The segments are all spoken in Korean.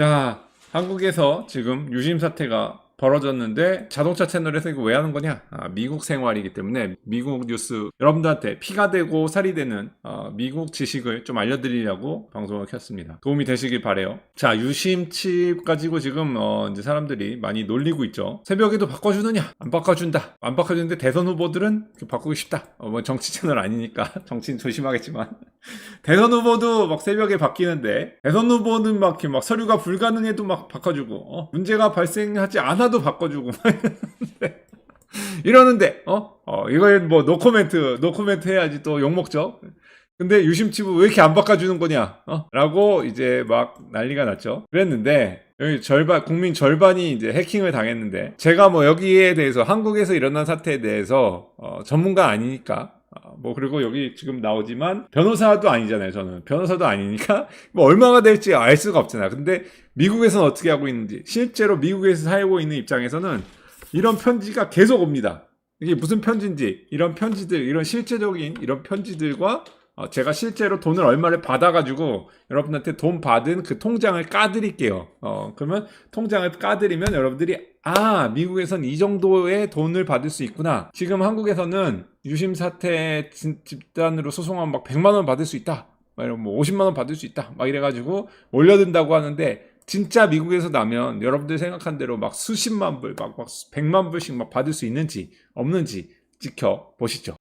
자, 한국에서 지금 유심 사태가 벌어졌는데 자동차 채널에서 이거 왜 하는 거냐? 아, 미국 생활이기 때문에 미국 뉴스 여러분들한테 피가 되고 살이 되는 어, 미국 지식을 좀 알려드리려고 방송을 켰습니다. 도움이 되시길 바래요. 자, 유심 칩 가지고 지금 어, 이제 사람들이 많이 놀리고 있죠. 새벽에도 바꿔주느냐? 안 바꿔준다. 안 바꿔주는데 대선 후보들은 바꾸고 싶다. 어, 뭐 정치 채널 아니니까 정치인 조심하겠지만 대선 후보도 막 새벽에 바뀌는데 대선 후보는 막 이렇게 막 서류가 불가능해도 막 바꿔주고 어? 문제가 발생하지 않아 도 바꿔주고 막 이러는데 어? 어 이걸 뭐 노코멘트 노코멘트 해야지 또 욕 먹죠. 근데 유심칩을 왜 이렇게 안 바꿔주는 거냐? 어? 라고 이제 막 난리가 났죠. 그랬는데 여기 절반 국민 절반이 이제 해킹을 당했는데 제가 뭐 여기에 대해서 한국에서 일어난 사태에 대해서 어, 전문가 아니니까 어, 뭐 그리고 여기 지금 나오지만 변호사도 아니잖아요 저는. 변호사도 아니니까 뭐 얼마가 될지 알 수가 없잖아요. 근데 미국에서는 어떻게 하고 있는지 실제로 미국에서 살고 있는 입장에서는 이런 편지가 계속 옵니다. 이게 무슨 편지인지 이런 편지들 이런 실제적인 이런 편지들과 어, 제가 실제로 돈을 얼마를 받아가지고 여러분한테 돈 받은 그 통장을 까드릴게요. 어, 그러면 통장을 까드리면 여러분들이 아 미국에선 이 정도의 돈을 받을 수 있구나. 지금 한국에서는 유심 사태 진- 집단으로 소송하면 막 100만 원 받을 수 있다. 막 이런 뭐 50만 원 받을 수 있다. 막 이래가지고 올려든다고 하는데 진짜 미국에서 나면 여러분들 생각한 대로 막 수십만 불, 막, 막 100만 불씩 막 받을 수 있는지 없는지 지켜 보시죠.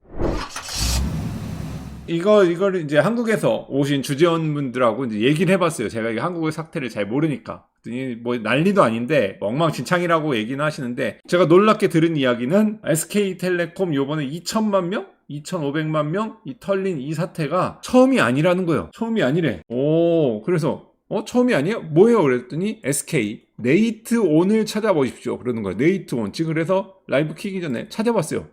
이거 이거를 이제 한국에서 오신 주재원 분들하고 이제 얘기를 해봤어요. 제가 이게 한국의 사태를 잘 모르니까. 뭐 난리도 아닌데 엉망진창이라고 얘기는 하시는데 제가 놀랍게 들은 이야기는 SK텔레콤 요번에 2천만 명? 2,500만 명? 이 털린 이 사태가 처음이 아니라는 거예요. 처음이 아니래. 오, 그래서 어 처음이 아니에요? 뭐예요? 그랬더니 SK 네이트 온을 찾아보십시오. 그러는 거예요. 네이트 온. 지금 그래서 라이브 키기 전에 찾아봤어요.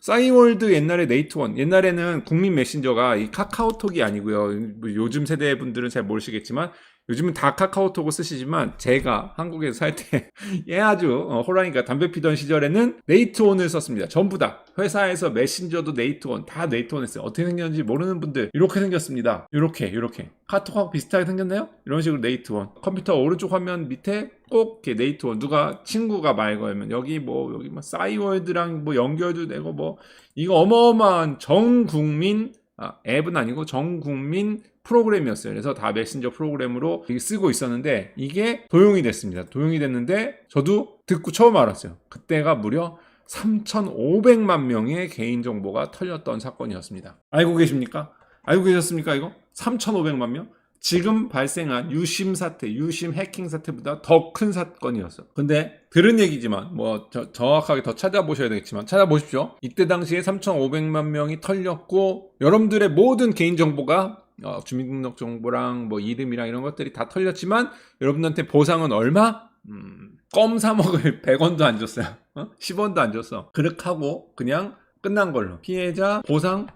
싸이월드 옛날에 네이트원 옛날에는 국민 메신저가 이 카카오톡이 아니고요. 뭐 요즘 세대 분들은 잘 모르시겠지만 요즘은 다 카카오톡을 쓰시지만 제가 한국에서 살때얘 아주 어, 호랑이가 담배 피던 시절에는 네이트온을 썼습니다. 전부 다. 회사에서 메신저도 네이트온 다 네이트온 했어요. 어떻게 생겼는지 모르는 분들 이렇게 생겼습니다. 이렇게 이렇게. 카톡하고 비슷하게 생겼나요? 이런 식으로 네이트원 컴퓨터 오른쪽 화면 밑에 꼭 이렇게 네이트원 누가 친구가 말 걸면 여기 뭐 여기 뭐 싸이월드랑 뭐 연결도 되고 뭐 이거 어마어마한 전 국민 아, 앱은 아니고 전 국민 프로그램이었어요. 그래서 다 메신저 프로그램으로 쓰고 있었는데 이게 도용이 됐습니다. 도용이 됐는데 저도 듣고 처음 알았어요. 그때가 무려 3,500만 명의 개인 정보가 털렸던 사건이었습니다. 알고 계십니까? 알고 계셨습니까 이거? 3,500만 명? 지금 발생한 유심 사태, 유심 해킹 사태보다 더 큰 사건이었어. 근데 들은 얘기지만 뭐 저- 정확하게 더 찾아보셔야 되겠지만 찾아보십시오. 이때 당시에 3,500만 명이 털렸고 여러분들의 모든 개인 정보가 어, 주민등록 정보랑 뭐 이름이랑 이런 것들이 다 털렸지만 여러분한테 보상은 얼마? 음, 껌 사 먹을 100원도 안 줬어요. 어? 10원도 안 줬어. 그렇게 하고 그냥 끝난 걸로. 피해자 보상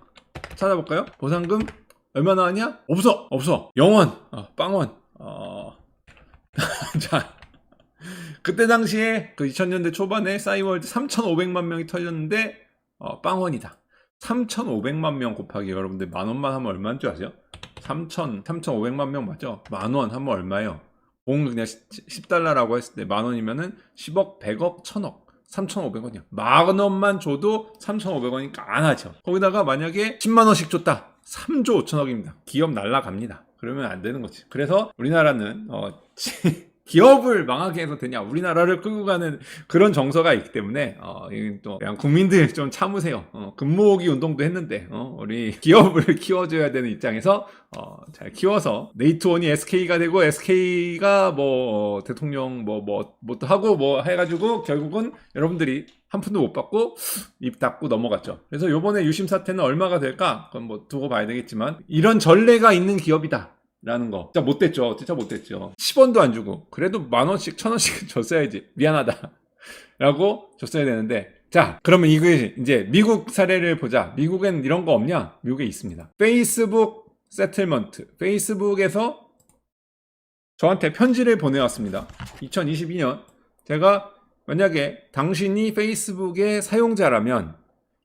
찾아볼까요? 보상금 얼마 나왔냐? 없어, 없어. 영원, 어, 빵원. 어, 자, 그때 당시에 그 2000년대 초반에 싸이월드 3,500만 명이 털렸는데 어, 빵원이다. 3,500만 명 곱하기 여러분들 만 원만 하면 얼마인 줄 아세요? 3,000, 3,500만 명 맞죠? 만 원 하면 얼마예요? 공 그냥 10, 달러라고 했을 때 만 원이면은 10억, 100억, 1000억. 3,500원이야. 만 원만 줘도 3,500원이니까 안 하죠. 거기다가 만약에 10만 원씩 줬다. 3조 5천억입니다. 기업 날라갑니다. 그러면 안 되는 거지. 그래서 우리나라는 어, 기업을 망하게 해서 되냐? 우리나라를 끌고 가는 그런 정서가 있기 때문에 어, 또 국민들 좀 참으세요. 어, 금모으기 운동도 했는데 어, 우리 기업을 키워줘야 되는 입장에서 어, 잘 키워서 네이트원이 SK가 되고 SK가 뭐 어, 대통령 뭐 뭐 뭐또 하고 뭐 해가지고 결국은 여러분들이 한 푼도 못 받고 입 닫고 넘어갔죠. 그래서 요번에 유심 사태는 얼마가 될까? 그건 뭐 두고 봐야 되겠지만 이런 전례가 있는 기업이다. 라는 거. 진짜 못됐죠. 진짜 못됐죠. 10원도 안 주고. 그래도 만 원씩, 천 원씩 줬어야지. 미안하다. 라고 줬어야 되는데. 자, 그러면 이게 이제 미국 사례를 보자. 미국엔 이런 거 없냐? 미국에 있습니다. 페이스북 세틀먼트. 페이스북에서 저한테 편지를 보내왔습니다. 2022년. 제가 만약에 당신이 페이스북의 사용자라면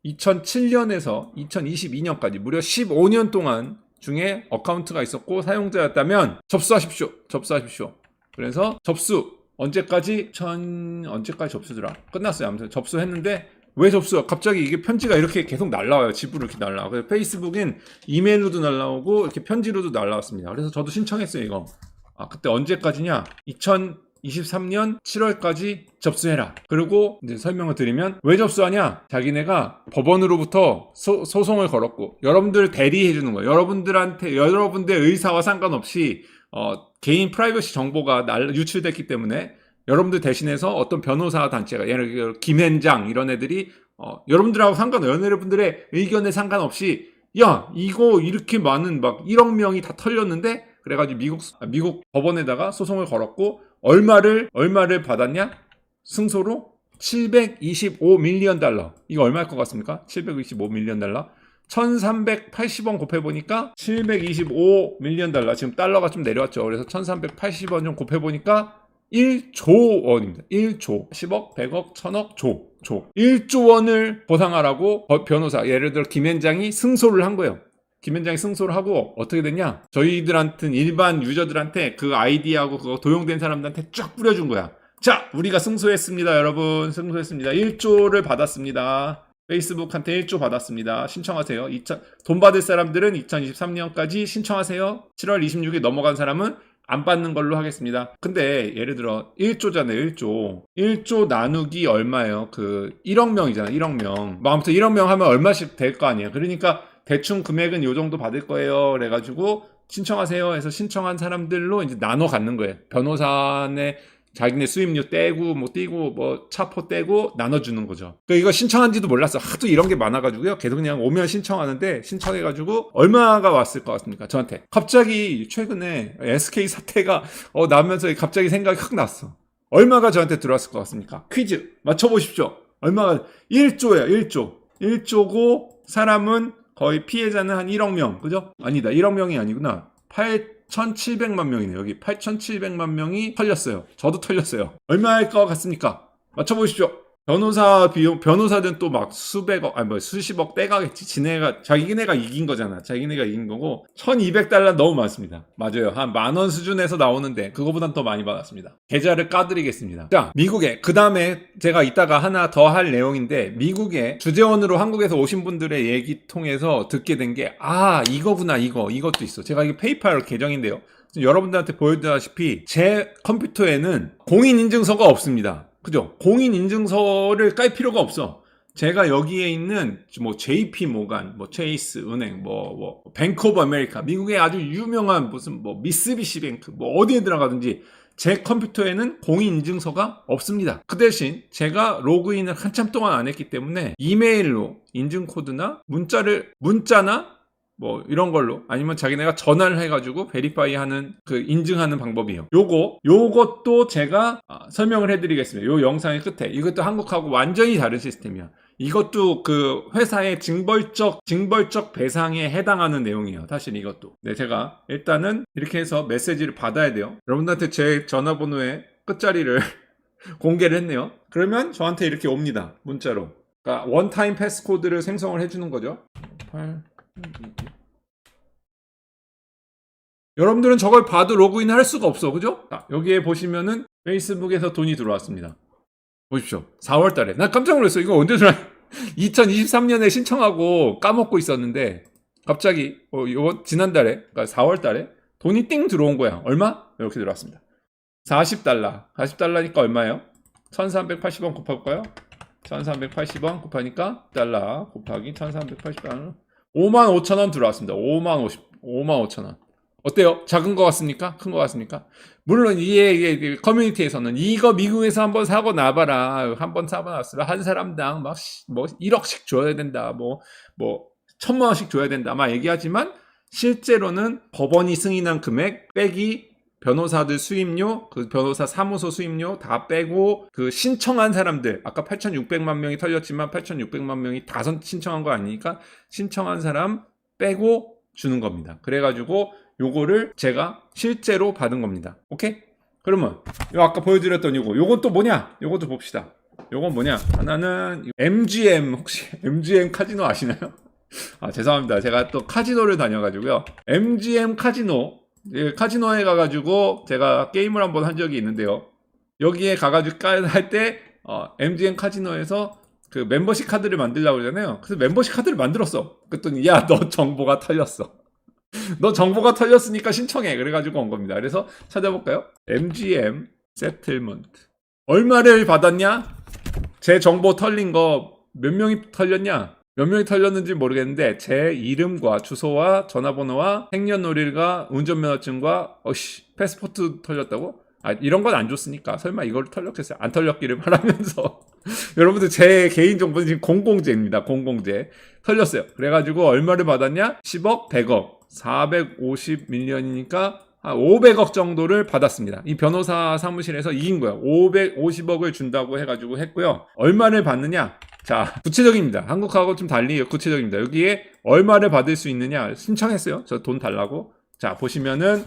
2007년에서 2022년까지 무려 15년 동안 중에 어카운트가 있었고 사용자였다면 접수하십시오. 접수하십시오. 그래서 접수. 언제까지? 천 언제까지 접수더라? 끝났어요. 아무튼 접수했는데 왜 접수 갑자기 이게 편지가 이렇게 계속 날라와요. 집으로 이렇게 날라와 그래서 페이스북엔 이메일로도 날라오고 이렇게 편지로도 날라왔습니다. 그래서 저도 신청했어요 이거. 아 그때 언제까지냐 2023년 7월까지 접수해라. 그리고 이제 설명을 드리면 왜 접수하냐? 자기네가 법원으로부터 소, 소송을 걸었고 여러분들 대리해 주는 거예요. 여러분들한테 여러분들의 의사와 상관없이 어, 개인 프라이버시 정보가 날, 유출됐기 때문에 여러분들 대신해서 어떤 변호사 단체가 예를 들어 김현장 이런 애들이 어, 여러분들하고 상관없 여러분들의 의견에 상관없이 야 이거 이렇게 많은 막 1억 명이 다 털렸는데 그래가지고 미국 아, 미국 법원에다가 소송을 걸었고 얼마를 얼마를 받았냐? 승소로 725 밀리언 달러. 이거 얼마일 것 같습니까? 725 밀리언 달러. 1380원 곱해보니까 725 밀리언 달러. 지금 달러가 좀 내려왔죠. 그래서 1380원 좀 곱해보니까 1조 원입니다. 1조. 10억 100억 1000억 조. 조. 1조 원을 보상하라고 버- 변호사 예를 들어 김현장이 승소를 한 거예요 김현장이 승소를 하고 어떻게 됐냐 저희들한테 일반 유저들한테 그 아이디하고 그거 도용된 사람들한테 쫙 뿌려준 거야 자 우리가 승소했습니다 여러분 승소했습니다 1조를 받았습니다 페이스북한테 1조 받았습니다. 신청하세요. 2000, 돈 받을 사람들은 2023년까지 신청하세요. 7월 26일 넘어간 사람은 안 받는 걸로 하겠습니다. 근데 예를 들어 1조잖아요. 1조. 1조 나누기 얼마예요? 그 1억 명이잖아. 1억 명. 뭐 아무튼 1억 명 하면 얼마씩 될 거 아니에요. 그러니까 대충 금액은 요 정도 받을 거예요. 그래가지고 신청하세요 해서 신청한 사람들로 이제 나눠 갖는 거예요. 변호사네 자기네 수입료 떼고 뭐 떼고 뭐 차포 떼고 나눠주는 거죠. 그 이거 신청한지도 몰랐어. 하도 이런 게 많아가지고요. 계속 그냥 오면 신청하는데 신청해가지고 얼마가 왔을 것 같습니까? 저한테 갑자기 최근에 SK 사태가 어 나면서 갑자기 생각이 확 났어. 얼마가 저한테 들어왔을 것 같습니까? 퀴즈 맞춰보십시오. 얼마가 1조예요. 1조. 1조고 사람은 거의 피해자는 한 1억 명. 그죠? 아니다. 1억 명이 아니구나. 8,700만 명이네요. 여기 8,700만 명이 털렸어요. 저도 털렸어요. 얼마일 것 같습니까? 맞춰보십시오. 변호사 비용, 변호사든 또 막 수백억, 아니 뭐 수십억 떼가겠지. 지네가, 자기네가 이긴 거잖아. 자기네가 이긴 거고. 1200달러 너무 많습니다. 맞아요. 한 만 원 수준에서 나오는데, 그거보단 더 많이 받았습니다. 계좌를 까드리겠습니다. 자, 미국에, 그 다음에 제가 이따가 하나 더 할 내용인데, 미국에 주재원으로 한국에서 오신 분들의 얘기 통해서 듣게 된 게, 아, 이거구나, 이거, 이것도 있어. 제가 이게 페이팔 계정인데요. 여러분들한테 보여드다시피, 제 컴퓨터에는 공인인증서가 없습니다. 그죠? 공인 인증서를 깔 필요가 없어. 제가 여기에 있는 뭐 JP 모간, 뭐 체이스 은행, 뭐, 뭐 뱅크 오브 아메리카, 미국의 아주 유명한 무슨 뭐 미쓰비시 뱅크, 뭐 어디에 들어가든지 제 컴퓨터에는 공인 인증서가 없습니다. 그 대신 제가 로그인을 한참 동안 안 했기 때문에 이메일로 인증 코드나 문자를 문자나 뭐 이런 걸로 아니면 자기네가 전화를 해가지고 베리파이 하는 그 인증하는 방법이에요. 요거 요것도 제가 아, 설명을 해드리겠습니다. 요 영상의 끝에 이것도 한국하고 완전히 다른 시스템이야. 이것도 그 회사의 징벌적 징벌적 배상에 해당하는 내용이에요. 사실 이것도. 네, 제가 일단은 이렇게 해서 메시지를 받아야 돼요. 여러분들한테 제 전화번호의 끝자리를 공개를 했네요. 그러면 저한테 이렇게 옵니다. 문자로. 그러니까 원타임 패스코드를 생성을 해주는 거죠. 8 여러분들은 저걸 봐도 로그인을 할 수가 없어. 그죠? 자, 여기에 보시면은 페이스북에서 돈이 들어왔습니다. 보십시오. 4월 달에. 나 깜짝 놀랐어. 이거 언제 들어 2023년에 신청하고 까먹고 있었는데 갑자기 어, 요 지난달에 그러니까 4월 달에 돈이 띵 들어온 거야. 얼마? 이렇게 들어왔습니다. 40달러. 40달러니까 얼마예요? 1380원 곱해볼까요? 1380원 곱하니까 달러 곱하기 1380달러 5만 5천 원 들어왔습니다. 5만 50, 5만 5천 원. 어때요? 작은 것 같습니까? 큰것 같습니까? 물론 이게 커뮤니티에서는 이거 미국에서 한번 사고 나봐라. 한번 사고 났으면 한 사람당 막 뭐 1억씩 줘야 된다. 뭐뭐 천만 원씩 줘야 된다. 막 얘기하지만 실제로는 법원이 승인한 금액 빼기 변호사들 수임료, 그 변호사 사무소 수임료 다 빼고 그 신청한 사람들 아까 8,600만 명이 털렸지만 8,600만 명이 다 선- 신청한 거 아니니까 신청한 사람 빼고 주는 겁니다. 그래가지고 요거를 제가 실제로 받은 겁니다. 오케이? 그러면 요 아까 보여드렸던 요거 요건 또 뭐냐? 요것도 봅시다. 요건 뭐냐? 하나는 MGM 혹시 MGM 카지노 아시나요? 아 죄송합니다. 제가 또 카지노를 다녀가지고요. MGM 카지노 예, 카지노에 가가지고 제가 게임을 한번 한 적이 있는데요. 여기에 가가지고 할때 어, MGM 카지노에서 그 멤버십 카드를 만들려고 그러잖아요. 그래서 멤버십 카드를 만들었어. 그랬더니 야 너 정보가 털렸어. 너 정보가 털렸으니까 신청해. 그래가지고 온 겁니다. 그래서 찾아볼까요? MGM 세틀먼트. 얼마를 받았냐? 제 정보 털린 거 몇 명이 털렸냐? 몇 명이 털렸는지 모르겠는데 제 이름과 주소와 전화번호와 생년월일과 운전면허증과 어씨 패스포트 털렸다고? 아 이런 건 안 줬으니까 설마 이걸 털렸겠어요? 안 털렸기를 바라면서 여러분들 제 개인 정보는 지금 공공재입니다. 공공재 털렸어요. 그래가지고 얼마를 받았냐? 10억, 100억, 450 밀리언이니까 한 500억 정도를 받았습니다. 이 변호사 사무실에서 이긴 거예요. 550억을 준다고 해가지고 했고요. 얼마를 받느냐? 자, 구체적입니다. 한국하고 좀 달리 구체적입니다. 여기에 얼마를 받을 수 있느냐? 신청했어요. 저 돈 달라고. 자, 보시면은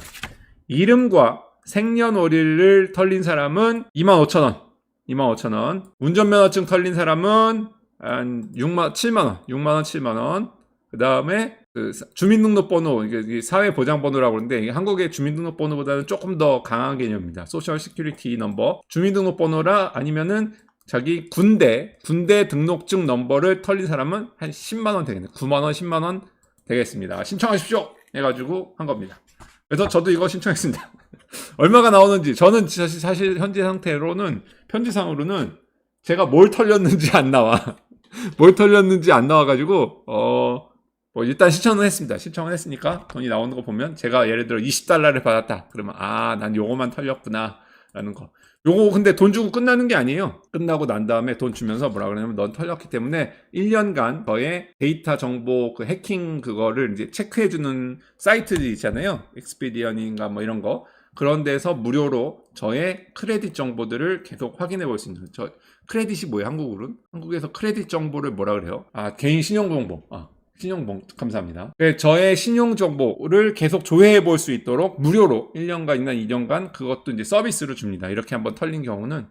이름과 생년월일을 털린 사람은 25,000원. 25,000원. 운전면허증 털린 사람은 한 6만 7만 원. 6만 원, 7만 원. 그다음에 그 사- 주민등록번호 이게 사회보장번호라고 그러는데 이게 한국의 주민등록번호보다는 조금 더 강한 개념입니다. 소셜 시큐리티 넘버. 주민등록번호라 아니면은 자기 군대 군대 등록증 넘버를 털린 사람은 한 10만 원 되겠네. 9만 원, 10만 원 되겠습니다. 신청하십시오. 해가지고 한 겁니다. 그래서 저도 이거 신청했습니다. 얼마가 나오는지 저는 사실, 현재 상태로는 편지상으로는 제가 뭘 털렸는지 안 나와. 뭘 털렸는지 안 나와가지고 어. 뭐 일단 신청은 했습니다. 신청을 했으니까 돈이 나오는 거 보면 제가 예를 들어 20달러를 받았다. 그러면 아, 난 요거만 털렸구나. 라는 거. 요거 근데 돈 주고 끝나는 게 아니에요. 끝나고 난 다음에 돈 주면서 뭐라 그러냐면 넌 털렸기 때문에 1년간 저의 데이터 정보 그 해킹 그거를 이제 체크해 주는 사이트들이 있잖아요. 익스피디언인가 뭐 이런 거. 그런 데서 무료로 저의 크레딧 정보들을 계속 확인해 볼 수 있는 저 크레딧이 뭐예요? 한국으로는? 한국에서 크레딧 정보를 뭐라 그래요? 아, 개인 신용 정보. 아, 신용 정 감사합니다. 네, 저의 신용 정보를 계속 조회해 볼 수 있도록 무료로 1년간이나 2년간 그것도 이제 서비스로 줍니다. 이렇게 한번 털린 경우는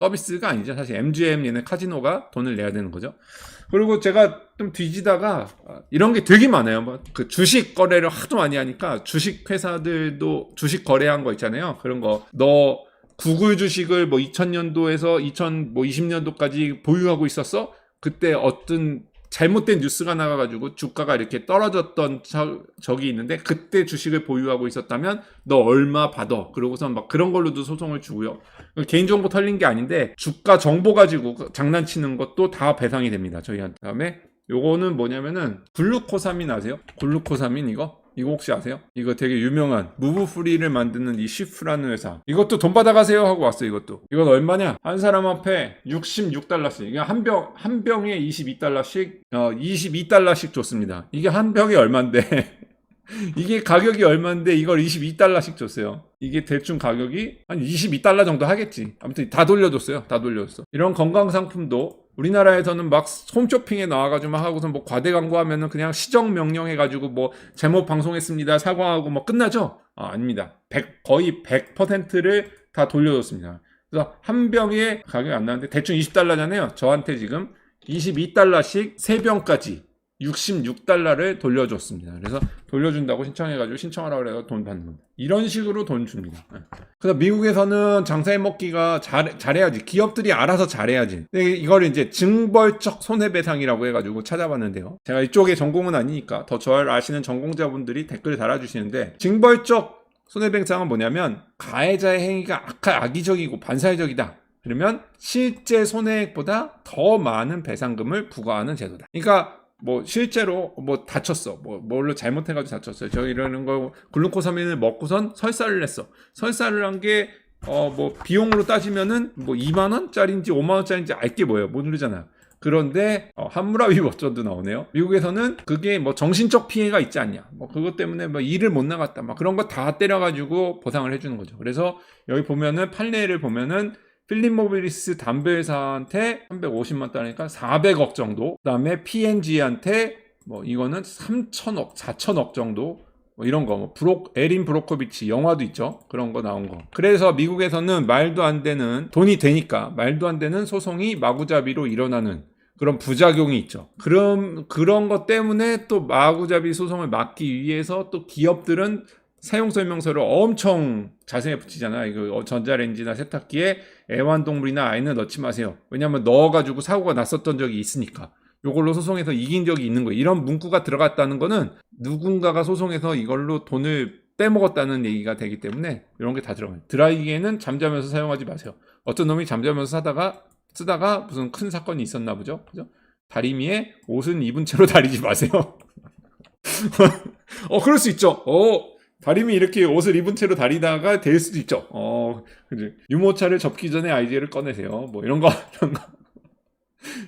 서비스가 아니죠. 사실 MGM 얘네 카지노가 돈을 내야 되는 거죠. 그리고 제가 좀 뒤지다가 아, 이런 게 되게 많아요. 뭐그 주식 거래를 하도 많이 하니까 주식 회사들도 주식 거래한 거 있잖아요. 그런 거 너 구글 주식을 뭐 2000년도에서 2020년도까지 보유하고 있었어? 그때 어떤 잘못된 뉴스가 나가가지고 주가가 이렇게 떨어졌던 저, 적이 있는데 그때 주식을 보유하고 있었다면 너 얼마 받아 그러고선 막 그런 걸로도 소송을 주고요 개인정보 털린 게 아닌데 주가 정보 가지고 장난치는 것도 다 배상이 됩니다 저희한테 다음에 요거는 뭐냐면은 글루코사민 아세요? 글루코사민 이거? 이거 혹시 아세요? 이거 되게 유명한 무브프리를 만드는 이 시프라는 회사 이것도 돈 받아가세요 하고 왔어요 이것도 이건 얼마냐 한 사람 앞에 66달러씩 이게 한 병 한 병에 22달러씩 어 22달러씩 줬습니다 이게 한 병이 얼만데 이게 가격이 얼만데 이걸 22달러씩 줬어요. 이게 대충 가격이 한 22달러 정도 하겠지. 아무튼 다 돌려줬어요. 다 돌려줬어. 이런 건강 상품도 우리나라에서는 막 홈쇼핑에 나와가지고 막 하고서 뭐 과대 광고하면은 그냥 시정 명령 해가지고 뭐 잘못 방송했습니다. 사과하고 뭐 끝나죠? 아, 아닙니다. 100, 거의 100%를 다 돌려줬습니다. 그래서 한 병에 가격이 안 나는데 대충 20달러잖아요. 저한테 지금 22달러씩 3병까지 66달러를 돌려줬습니다. 그래서 돌려준다고 신청해가지고 신청하라고 그래서 돈 받는 겁니다. 이런 식으로 돈 줍니다. 예. 그래서 미국에서는 장사해 먹기가 잘, 잘해야지. 기업들이 알아서 잘해야지. 이걸 이제 징벌적 손해배상이라고 해가지고 찾아봤는데요. 제가 이쪽에 전공은 아니니까 더잘 아시는 전공자분들이 댓글을 달아주시는데 징벌적 손해배상은 뭐냐면 가해자의 행위가 악하, 악의적이고 반사회적이다. 그러면 실제 손해액보다 더 많은 배상금을 부과하는 제도다. 그러니까 뭐 실제로 뭐 다쳤어. 뭐 뭘로 잘못해가지고 다쳤어요. 저 이러는 거 글루코사민을 먹고선 설사를 했어. 설사를 한 게 어 뭐 비용으로 따지면은 뭐 2만 원짜리인지 5만 원짜리인지 알게 뭐예요. 모르잖아. 그런데 어, 함무라비 버전도 나오네요. 미국에서는 그게 뭐 정신적 피해가 있지 않냐. 뭐 그것 때문에 뭐 일을 못 나갔다. 막 그런 거 다 때려가지고 보상을 해주는 거죠. 그래서 여기 보면은 판례를 보면은 필립 모비리스 담배 회사한테 350만 달러니까 400억 정도. 그다음에 P&G한테 뭐 이거는 3천억, 4천억 정도. 뭐 이런 거, 뭐 브로, 에린 브로코비치 영화도 있죠. 그런 거 나온 거. 그래서 미국에서는 말도 안 되는 돈이 되니까 말도 안 되는 소송이 마구잡이로 일어나는 그런 부작용이 있죠. 그럼 그런 것 때문에 또 마구잡이 소송을 막기 위해서 또 기업들은 사용 설명서를 엄청 자세히 붙이잖아. 이거 어, 전자레인지나 세탁기에 애완동물이나 아이는 넣지 마세요. 왜냐하면 넣어가지고 사고가 났었던 적이 있으니까. 요걸로 소송해서 이긴 적이 있는 거예요. 이런 문구가 들어갔다는 거는 누군가가 소송해서 이걸로 돈을 빼먹었다는 얘기가 되기 때문에 이런 게 다 들어가요. 드라이기에는 잠자면서 사용하지 마세요. 어떤 놈이 잠자면서 사다가 쓰다가 무슨 큰 사건이 있었나 보죠. 그죠? 다리미에 옷은 입은 채로 다리지 마세요. 어, 그럴 수 있죠. 어, 다리미 이렇게 옷을 입은 채로 다리다가 될 수도 있죠. 어, 그지. 유모차를 접기 전에 아이디어를 꺼내세요. 뭐 이런 거, 이런 거.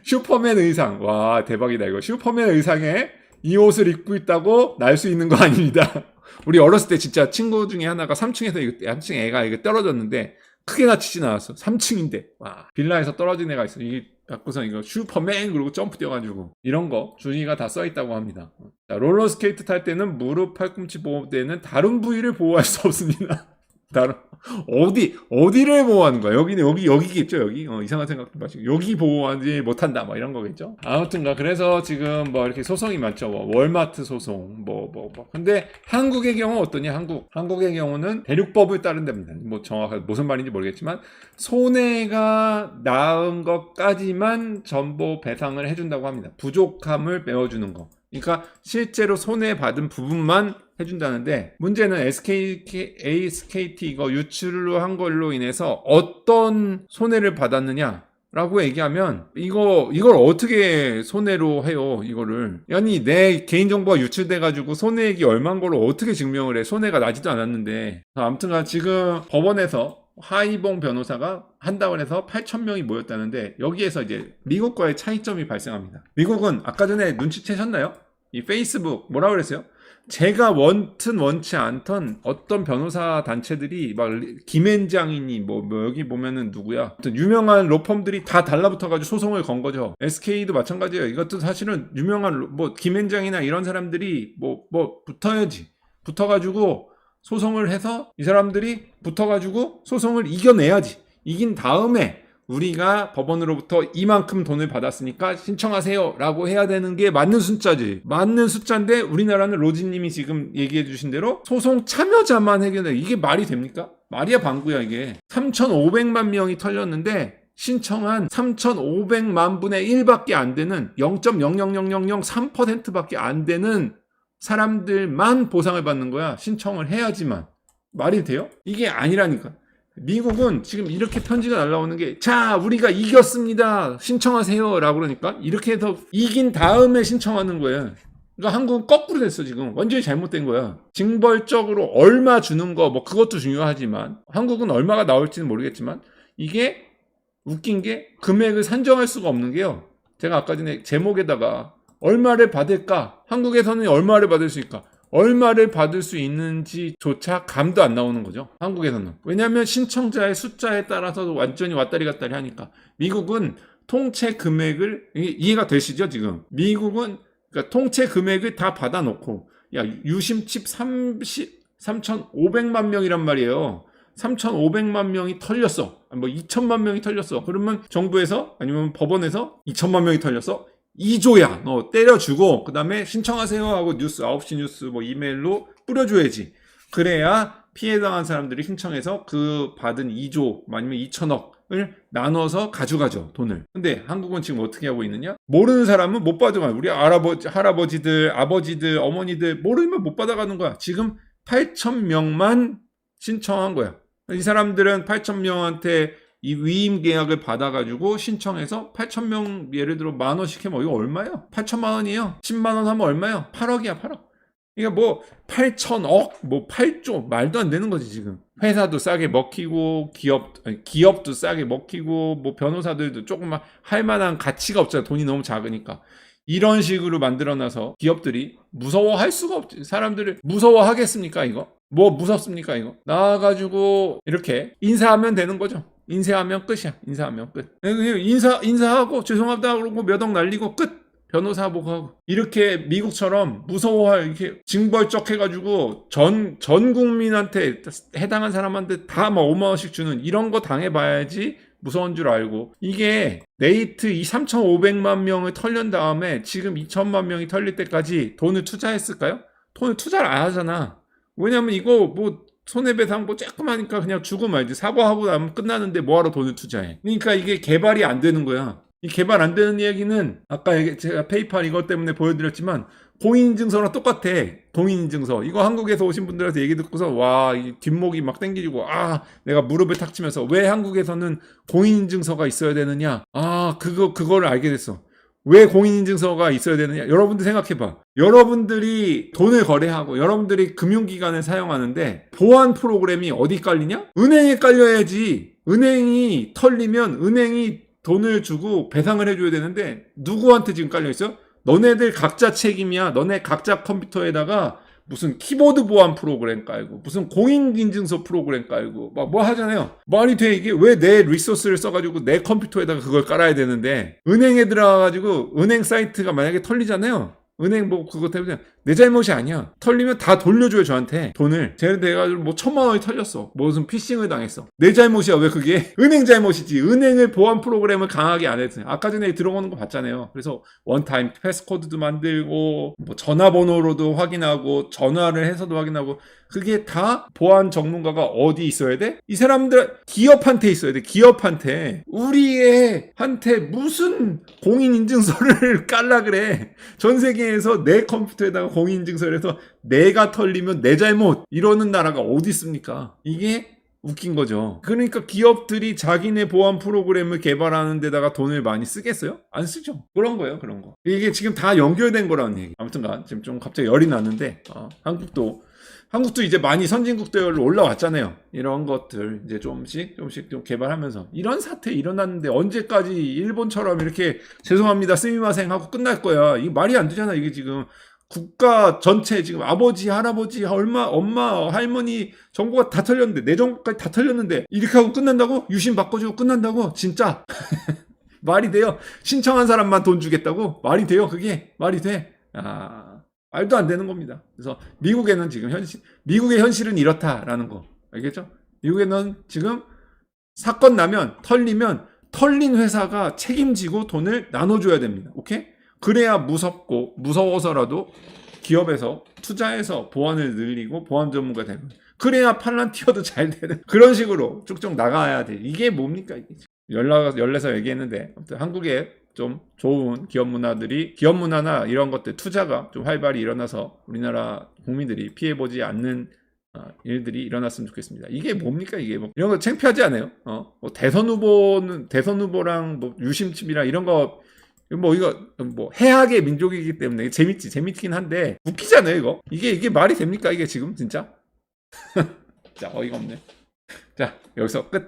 슈퍼맨 의상. 와, 대박이다, 이거. 슈퍼맨 의상에 이 옷을 입고 있다고 날 수 있는 거 아닙니다. 우리 어렸을 때 진짜 친구 중에 하나가 3층에서 이거, 3층 애가 이거 떨어졌는데 크게 다치진 않았어. 3층인데. 와, 빌라에서 떨어진 애가 있어. 이게 갖고서 이거 슈퍼맨 그리고 점프 뛰어가지고 이런 거 준이가 다 써있다고 합니다. 자, 롤러스케이트 탈 때는 무릎 팔꿈치 보호대는 다른 부위를 보호할 수 없습니다. 다른 어디 어디를 보호하는 거야? 여기는 여기 여기겠죠 여기 어, 이상한 생각도 마시고 여기 보호하지 못한다 뭐 이런 거겠죠. 아무튼가 그래서 지금 뭐 이렇게 소송이 많죠. 뭐 월마트 소송 뭐뭐 뭐, 근데 한국의 경우 어떠냐? 한국 한국의 경우는 대륙법을 따른답니다. 뭐 정확하게 무슨 말인지 모르겠지만 손해가 나은 것까지만 전보 배상을 해준다고 합니다. 부족함을 메워주는 거. 그러니까 실제로 손해 받은 부분만 해준다는데 문제는 SK, SKT 이거 유출로 한 걸로 인해서 어떤 손해를 받았느냐 라고 얘기하면 이거 이걸 어떻게 손해로 해요 이거를? 아니 내 개인정보가 유출돼 가지고 손해액이 얼마인 걸로 어떻게 증명을 해? 손해가 나지도 않았는데. 아무튼간 지금 법원에서 하이봉 변호사가 한다고 해서 8천 명이 모였다는데 여기에서 이제 미국과의 차이점이 발생합니다 미국은 아까 전에 눈치채셨나요? 이 페이스북 뭐라 그랬어요? 제가 원튼 원치 않던 어떤 변호사 단체들이 막 김앤장이니 뭐, 뭐 여기 보면은 누구야? 유명한 로펌들이 다 달라붙어가지고 소송을 건 거죠. SK도 마찬가지예요. 이것도 사실은 유명한 로- 뭐 김앤장이나 이런 사람들이 뭐 뭐 붙어야지. 붙어가지고 소송을 해서 이 사람들이 붙어가지고 소송을 이겨내야지. 이긴 다음에 우리가 법원으로부터 이만큼 돈을 받았으니까 신청하세요 라고 해야 되는 게 맞는 숫자지. 맞는 숫자인데 우리나라는 로지님이 지금 얘기해 주신 대로 소송 참여자만 해결해. 이게 말이 됩니까? 말이야 방구야 이게. 3,500만 명이 털렸는데 신청한 3,500만 분의 1밖에 안 되는 0.00003%밖에 안 되는 사람들만 보상을 받는 거야. 신청을 해야지만. 말이 돼요? 이게 아니라니까. 미국은 지금 이렇게 편지가 날라오는 게, 자, 우리가 이겼습니다. 신청하세요. 라고 그러니까, 이렇게 해서 이긴 다음에 신청하는 거예요. 그러니까 한국은 거꾸로 됐어, 지금. 완전히 잘못된 거야. 징벌적으로 얼마 주는 거, 뭐, 그것도 중요하지만, 한국은 얼마가 나올지는 모르겠지만, 이게 웃긴 게 금액을 산정할 수가 없는 게요. 제가 아까 전에 제목에다가 얼마를 받을까? 한국에서는 얼마를 받을 수 있을까? 얼마를 받을 수 있는지조차 감도 안 나오는 거죠. 한국에서는. 왜냐하면 신청자의 숫자에 따라서 완전히 왔다리 갔다리 하니까. 미국은 통채 금액을 이해가 되시죠 지금? 미국은 그러니까 통채 금액을 다 받아놓고 야 유심칩 30 3,500만 명이란 말이에요. 3,500만 명이 털렸어. 뭐 2천만 명이 털렸어. 그러면 정부에서 아니면 법원에서 2천만 명이 털렸어. 2조야. 너 때려주고 그다음에 신청하세요 하고 뉴스 9시 뉴스 뭐 이메일로 뿌려줘야지. 그래야 피해 당한 사람들이 신청해서 그 받은 2조 아니면 2천억을 나눠서 가져가죠 돈을. 근데 한국은 지금 어떻게 하고 있느냐? 모르는 사람은 못 받아가. 우리 할아버지, 할아버지들, 아버지들, 어머니들 모르면 못 받아가는 거야. 지금 8천 명만 신청한 거야. 이 사람들은 8천 명한테 이 위임 계약을 받아가지고 신청해서 8천 명 예를 들어 만 원씩 하면 이거 얼마예요? 8천만 원이에요. 10만 원 하면 얼마예요? 8억이야 8억. 이게 뭐 8천억, 뭐 8조 말도 안 되는 거지 지금. 회사도 싸게 먹히고 기업 아니, 기업도 싸게 먹히고 뭐 변호사들도 조금만 할 만한 가치가 없잖아. 돈이 너무 작으니까. 이런 식으로 만들어놔서 기업들이 무서워할 수가 없지. 사람들을 무서워하겠습니까 이거? 뭐 무섭습니까 이거? 나와가지고 이렇게 인사하면 되는 거죠. 인사하면 끝이야. 인사하면 끝. 인사 인사하고 죄송합니다 그러고 몇 억 날리고 끝. 변호사 보고 하고 이렇게 미국처럼 무서워할 이렇게 징벌적 해가지고 전 전 국민한테 해당한 사람한테 다 막 5만 원씩 주는 이런 거 당해봐야지 무서운 줄 알고 이게 네이트 이 3,500만 명을 털린 다음에 지금 2천만 명이 털릴 때까지 돈을 투자했을까요? 돈을 투자를 안 하잖아. 왜냐면 이거 뭐 손해배상 뭐 조금 하니까 그냥 주고 말지. 사과하고 나면 끝나는데 뭐하러 돈을 투자해? 그러니까 이게 개발이 안 되는 거야. 이 개발 안 되는 이야기는 아까 제가 페이팔 이것 때문에 보여드렸지만 공인인증서랑 똑같아. 공인인증서. 이거 한국에서 오신 분들한테 얘기 듣고서 와이 뒷목이 막 땡기고 아 내가 무릎을 탁 치면서 왜 한국에서는 공인인증서가 있어야 되느냐? 아 그거 그거를 알게 됐어 왜 공인인증서가 있어야 되느냐? 여러분들 생각해봐. 여러분들이 돈을 거래하고 여러분들이 금융기관을 사용하는데 보안 프로그램이 어디 깔리냐? 은행에 깔려야지. 은행이 털리면 은행이 돈을 주고 배상을 해줘야 되는데 누구한테 지금 깔려 있어? 너네들 각자 책임이야. 너네 각자 컴퓨터에다가 무슨 키보드 보안 프로그램 깔고 무슨 공인인증서 프로그램 깔고 막 뭐 하잖아요. 말이 돼 이게 왜 내 리소스를 써가지고 내 컴퓨터에다가 그걸 깔아야 되는데 은행에 들어가가지고 은행 사이트가 만약에 털리잖아요. 은행 뭐 그거 때문에 내 잘못이 아니야. 털리면 다 돌려줘요 저한테 돈을. 제가 돼가지고 뭐 천만 원이 털렸어. 무슨 피싱을 당했어. 내 잘못이야 왜 그게? 은행 잘못이지. 은행을 보안 프로그램을 강하게 안 했어요. 아까 전에 들어오는 거 봤잖아요. 그래서 원타임 패스코드도 만들고 뭐 전화번호로도 확인하고 전화를 해서도 확인하고 그게 다 보안 전문가가 어디 있어야 돼? 이 사람들 기업한테 있어야 돼. 기업한테 우리의 한테 무슨 공인 인증서를 깔라 그래. 전 세계에서 내 컴퓨터에다가 공인 인증서를 해서 내가 털리면 내 잘못 이러는 나라가 어디 있습니까? 이게 웃긴 거죠. 그러니까 기업들이 자기네 보안 프로그램을 개발하는 데다가 돈을 많이 쓰겠어요? 안 쓰죠. 그런 거예요, 그런 거. 이게 지금 다 연결된 거라는 얘기. 아무튼간 지금 좀 갑자기 열이 났는데 어, 한국도 한국도 이제 많이 선진국들로 올라왔잖아요. 이런 것들 이제 조금씩 조금씩 좀 개발하면서 이런 사태 일어났는데 언제까지 일본처럼 이렇게 죄송합니다 스미마생 하고 끝날 거야. 이게 말이 안 되잖아. 이게 지금 국가 전체 지금 아버지 할아버지 얼마 엄마 할머니 정보가 다 털렸는데 내 정보까지 다 털렸는데 이렇게 하고 끝난다고 유심 바꿔주고 끝난다고 진짜 말이 돼요. 신청한 사람만 돈 주겠다고 말이 돼요. 그게 말이 돼. 아 말도 안 되는 겁니다. 그래서 미국에는 지금 현실, 미국의 현실은 이렇다라는 거. 알겠죠? 미국에는 지금 사건 나면, 털리면, 털린 회사가 책임지고 돈을 나눠줘야 됩니다. 오케이? 그래야 무섭고, 무서워서라도 기업에서 투자해서 보안을 늘리고 보안 전문가 되는. 그래야 팔란티어도 잘 되는. 그런 식으로 쭉쭉 나가야 돼. 이게 뭡니까? 이게. 연락, 열내서 얘기했는데, 아무튼 한국에 좀 좋은 기업 문화들이 기업 문화나 이런 것들 투자가 좀 활발히 일어나서 우리나라 국민들이 피해보지 않는 어, 일들이 일어났으면 좋겠습니다. 이게 뭡니까 이게 뭐 이런 거 창피하지 않아요? 어? 뭐 대선 후보는 대선 후보랑 뭐 유심칩이랑 이런 거 뭐 이거 뭐 해악의 민족이기 때문에 재밌지 재밌긴 한데 웃기잖아요 이거 이게 이게 말이 됩니까 이게 지금 진짜 자 어이가 없네 자 여기서 끝